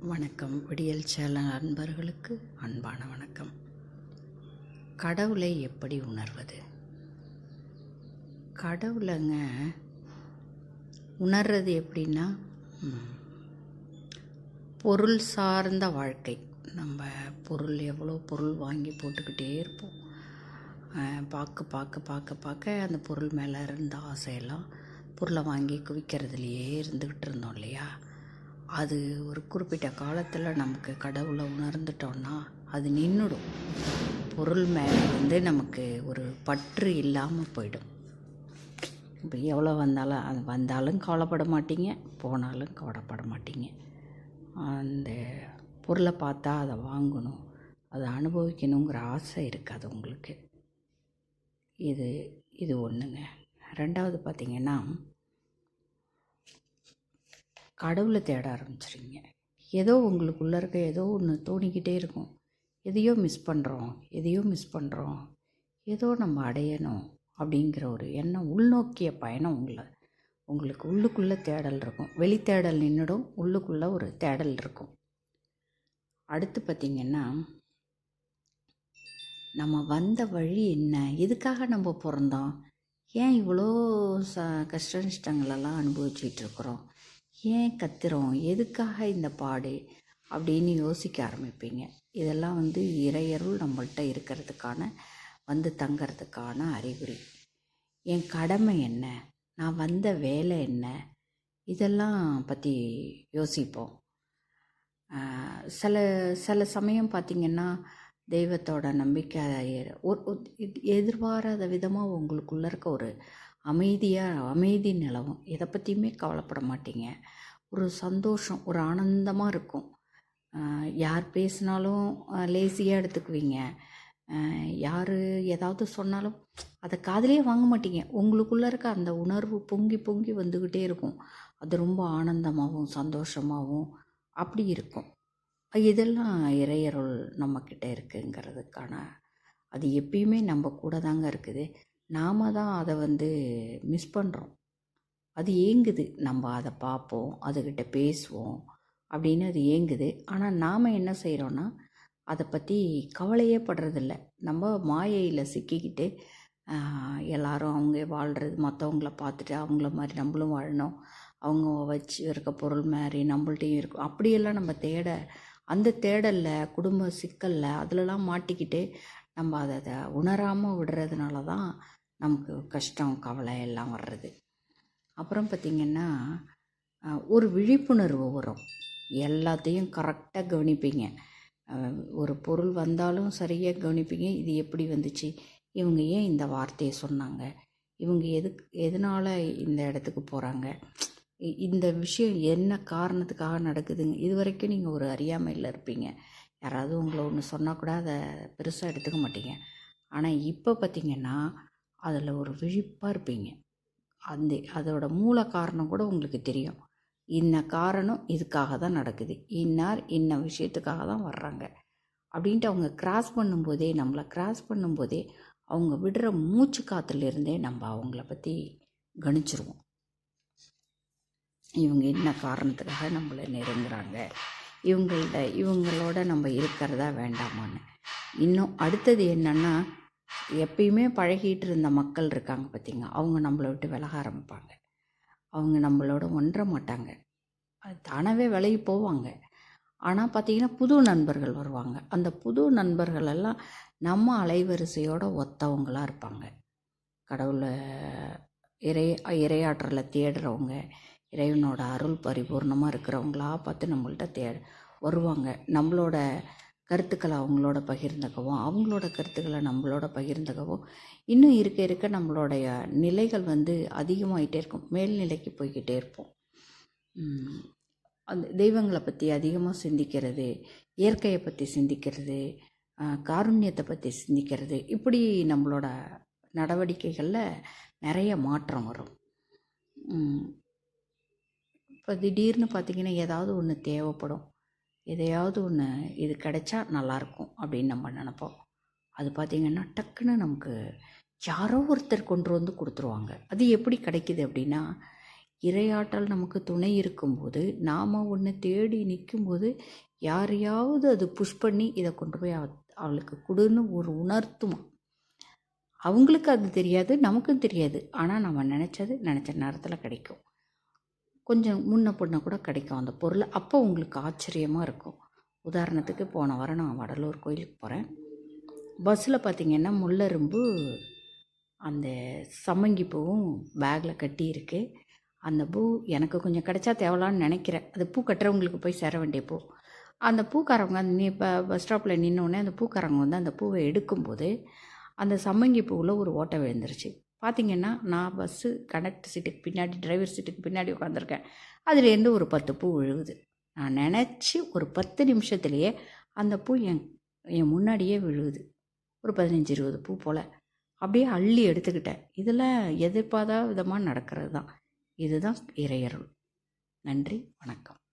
வணக்கம். விடியல் சேனல் அன்பர்களுக்கு அன்பான வணக்கம். கடவுளை எப்படி உணர்வது? கடவுளைங்க உணர்றது எப்படின்னா பொருள் சார்ந்த வாழ்க்கை. நம்ம பொருள் எவ்வளோ பொருள் வாங்கி போட்டுக்கிட்டே இருப்போம். பார்க்க பார்க்க பார்க்க பார்க்க அந்த பொருள் மேலே இருந்த ஆசையெல்லாம் பொருளை வாங்கி குவிக்கிறதுலையே இருந்துக்கிட்டு இருந்தோம் இல்லையா? அது ஒரு குறிப்பிட்ட காலத்தில் நமக்கு கடவுளை உணர்ந்துட்டோம்னா அது நின்றுடும் பொருள் மேலே வந்து நமக்கு ஒரு பற்று இல்லாமல் போயிடும். இப்போ எவ்வளோ வந்தாலும் அது வந்தாலும் கவலைப்பட மாட்டீங்க போனாலும் கவலைப்பட மாட்டீங்க. அந்த பொருளை பார்த்தா அதை வாங்கணும் அதை அனுபவிக்கணுங்கிற ஆசை இருக்காது உங்களுக்கு. இது இது ஒன்றுங்க ரெண்டாவது பார்த்திங்கன்னா கடவுளை தேட ஆரம்பிச்சிருங்க. ஏதோ உங்களுக்குள்ளே இருக்க ஏதோ ஒன்று தோணிக்கிட்டே இருக்கும். எதையோ மிஸ் பண்ணுறோம் எதையோ மிஸ் பண்ணுறோம் ஏதோ நம்ம அடையணும் அப்படிங்கிற ஒரு எண்ணம் உள்நோக்கிய பயணம் உங்களை உங்களுக்கு உள்ளுக்குள்ளே தேடல் இருக்கும். வெளித்தேடல் நின்றுடும் உள்ளுக்குள்ளே ஒரு தேடல் இருக்கும். அடுத்து பார்த்திங்கன்னா நம்ம வந்த வழி என்ன? எதுக்காக நம்ம பிறந்தோம்? ஏன் இவ்வளோ ச கஷ்ட நஷ்டங்களெல்லாம் அனுபவிச்சிகிட்டு இருக்கிறோம்? ஏன் கத்துறோம்? எதுக்காக இந்த பாடு? அப்படின்னு யோசிக்க ஆரம்பிப்பீங்க. இதெல்லாம் வந்து இறையருள் நம்மள்கிட்ட இருக்கிறதுக்கான வந்து தங்கிறதுக்கான அறிகுறி. என் கடமை என்ன? நான் வந்த வேலை என்ன? இதெல்லாம் பற்றி யோசிப்போம். சில சில சமயம் பார்த்திங்கன்னா தெய்வத்தோட நம்பிக்கை ஒரு எதிர்பாராத விதமாக உங்களுக்குள்ளே இருக்க ஒரு அமைதியாக அமைதி நிலவும். எதை பற்றியுமே கவலைப்பட மாட்டீங்க. ஒரு சந்தோஷம் ஒரு ஆனந்தமாக இருக்கும். யார் பேசினாலும் லேசியாக எடுத்துக்குவீங்க. யார் ஏதாவது சொன்னாலும் அதை காதுலயே வாங்க மாட்டீங்க. உங்களுக்குள்ளே இருக்க அந்த உணர்வு பொங்கி பொங்கி வந்துக்கிட்டே இருக்கும். அது ரொம்ப ஆனந்தமாகவும் சந்தோஷமாகவும் அப்படி இருக்கும். இதெல்லாம் இறையருள் நம்மக்கிட்ட இருக்குங்கிறதுக்கான அது எப்பயுமே நம்ம கூட தாங்க இருக்குது. நாம் தான் அதை வந்து மிஸ் பண்ணுறோம் அது ஏங்குது. நம்ம அதை பார்ப்போம் அதுக்கிட்ட பேசுவோம் அப்படின்னு அது ஏங்குது. ஆனால் நாம் என்ன செய்கிறோன்னா அதை பற்றி கவலையே படுறதில்ல. நம்ம மாயையில் சிக்கிக்கிட்டு எல்லாரும் அவங்க வாழ்கிறது மற்றவங்கள பார்த்துட்டு அவங்கள மாதிரி நம்மளும் வாழணும். அவங்க வச்சு இருக்க பொருள் மாதிரி நம்மள்ட்டையும் இருக்கும். அப்படியெல்லாம் நம்ம தேட அந்த தேடலில் குடும்ப சிக்கலில் அதிலலாம் மாட்டிக்கிட்டு நம்ம அதை அதை உணராமல் விடுறதுனால தான் நமக்கு கஷ்டம் கவலை எல்லாம் வர்றது. அப்புறம் பார்த்திங்கன்னா ஒரு விழிப்புணர்வு வரும். எல்லாத்தையும் கரெக்டாக கவனிப்பீங்க. ஒரு பொருள் வந்தாலும் சரியாக கவனிப்பீங்க. இது எப்படி வந்துச்சு? இவங்க ஏன் இந்த வார்த்தையை சொன்னாங்க? இவங்க எதுக்கு எதனால் இந்த இடத்துக்கு போகிறாங்க இந்த விஷயம் என்ன காரணத்துக்காக நடக்குதுங்க? இது வரைக்கும் நீங்கள் ஒரு அறியாமையில் இருப்பீங்க. யாராவது உங்களை ஒன்று சொன்னால் கூட அதை பெருசாக எடுத்துக்க மாட்டீங்க. ஆனால் இப்போ பார்த்தீங்கன்னா அதில் ஒரு விழிப்பாக இருப்பீங்க. அந்த அதோட மூல காரணம் கூட உங்களுக்கு தெரியும். இன்ன காரணம்? இதுக்காக தான் நடக்குது. இன்னார்? இன்ன விஷயத்துக்காக தான் வர்றாங்க? அப்படின்ட்டு அவங்க கிராஸ் பண்ணும்போதே நம்மளை கிராஸ் பண்ணும்போதே அவங்க விடுற மூச்சு காற்றுலேருந்தே நம்ம அவங்கள பற்றி கணிச்சிருவோம். இவங்க என்ன காரணத்துக்காக நம்மளை நெருங்குறாங்க? இவங்கள்ட்ட இவங்களோட நம்ம இருக்கிறதா வேண்டாமான்னு. இன்னும் அடுத்தது என்னென்னா எப்பயுமே பழகிட்டு இருந்த மக்கள் இருக்காங்க பார்த்திங்க அவங்க நம்மளை விட்டு விலக ஆரம்பிப்பாங்க. அவங்க நம்மளோட ஒன்ற மாட்டாங்க. அது தானாகவே விலகி போவாங்க. ஆனால் பார்த்திங்கன்னா புது நண்பர்கள் வருவாங்க. அந்த புது நண்பர்கள் எல்லாம் நம்ம அலைவரிசையோட ஒத்தவங்களாக இருப்பாங்க. கடவுளை இறை இரையாற்றலை தேடுறவங்க இறைவனோட அருள் பரிபூர்ணமாக இருக்கிறவங்களா பார்த்து நம்மள்ட்ட தே வருவாங்க. நம்மளோட கருத்துக்களை அவங்களோட பகிர்ந்துக்கவும் அவங்களோட கருத்துக்களை நம்மளோட பகிர்ந்துக்கவும் இன்னும் இருக்க இருக்க நம்மளுடைய நிலைகள் வந்து அதிகமாயிட்டே இருக்கும். மேல்நிலைக்கு போய்கிட்டே இருப்போம். அந்த தெய்வங்களை பற்றி அதிகமாக சிந்திக்கிறது இயற்கையை பற்றி சிந்திக்கிறது காருண்யத்தை பற்றி சிந்திக்கிறது இப்படி நம்மளோட நடவடிக்கைகளில் நிறைய மாற்றம் வரும். இப்போ திடீர்னு பார்த்தீங்கன்னா ஏதாவது ஒன்று தேவைப்படும். எதையாவது ஒன்று இது கிடைச்சா நல்லாயிருக்கும் அப்படின்னு நம்ம நினப்போம். அது பார்த்திங்கன்னா டக்குன்னு நமக்கு யாரோ ஒருத்தர் கொண்டு வந்து கொடுத்துருவாங்க. அது எப்படி கிடைக்கிது அப்படின்னா இரையாற்றல் நமக்கு துணை இருக்கும்போது நாம் ஒன்று தேடி நிற்கும்போது யாரையாவது அது புஷ் பண்ணி இதை கொண்டு போய் அவ அவளுக்கு கொடுன்னு ஒரு உணர்த்துமா? அவங்களுக்கு அது தெரியாது நமக்கும் தெரியாது. ஆனால் நம்ம நினச்சது நினச்ச நேரத்தில் கிடைக்கும். கொஞ்சம் முன்ன பொண்ணை கூட கிடைக்கும் அந்த பொருள். அப்போ உங்களுக்கு ஆச்சரியமாக இருக்கும். உதாரணத்துக்கு போன வாரம் நான் வடலூர் கோயிலுக்கு போகிறேன் பஸ்ஸில் பார்த்திங்கன்னா முள்ளரும்பு அந்த சம்மங்கி பூவும் பேக்கில் கட்டியிருக்கு. அந்த பூ எனக்கு கொஞ்சம் கிடைச்சா தேவலான்னு நினைக்கிறேன். அது பூ கட்டுறவங்களுக்கு போய் சேர வேண்டிய பூ. அந்த பூக்காரவங்க அந்த நீ இப்போ பஸ் ஸ்டாப்பில் நின்னோடனே அந்த பூக்காரவங்க வந்து அந்த பூவை எடுக்கும்போது அந்த சம்மங்கி பூவில் ஒரு ஓட்டை விழுந்துருச்சு. பார்த்தீங்கன்னா நான் பஸ்ஸு கனெக்ட் சீட்டுக்கு பின்னாடி டிரைவர் சீட்டுக்கு பின்னாடி உட்காந்துருக்கேன் அதுலேருந்து ஒரு பத்து பூ விழுகுது நான் நினச்சி ஒரு பத்து நிமிஷத்துலேயே அந்த பூ என் என் முன்னாடியே விழுகுது ஒரு பதினஞ்சு இருபது பூ போல். அப்படியே அள்ளி எடுத்துக்கிட்டேன். இதெல்லாம் எதிர்பாராத விதமாக நடக்கிறது தான் இதுதான் இறையருள். நன்றி வணக்கம்.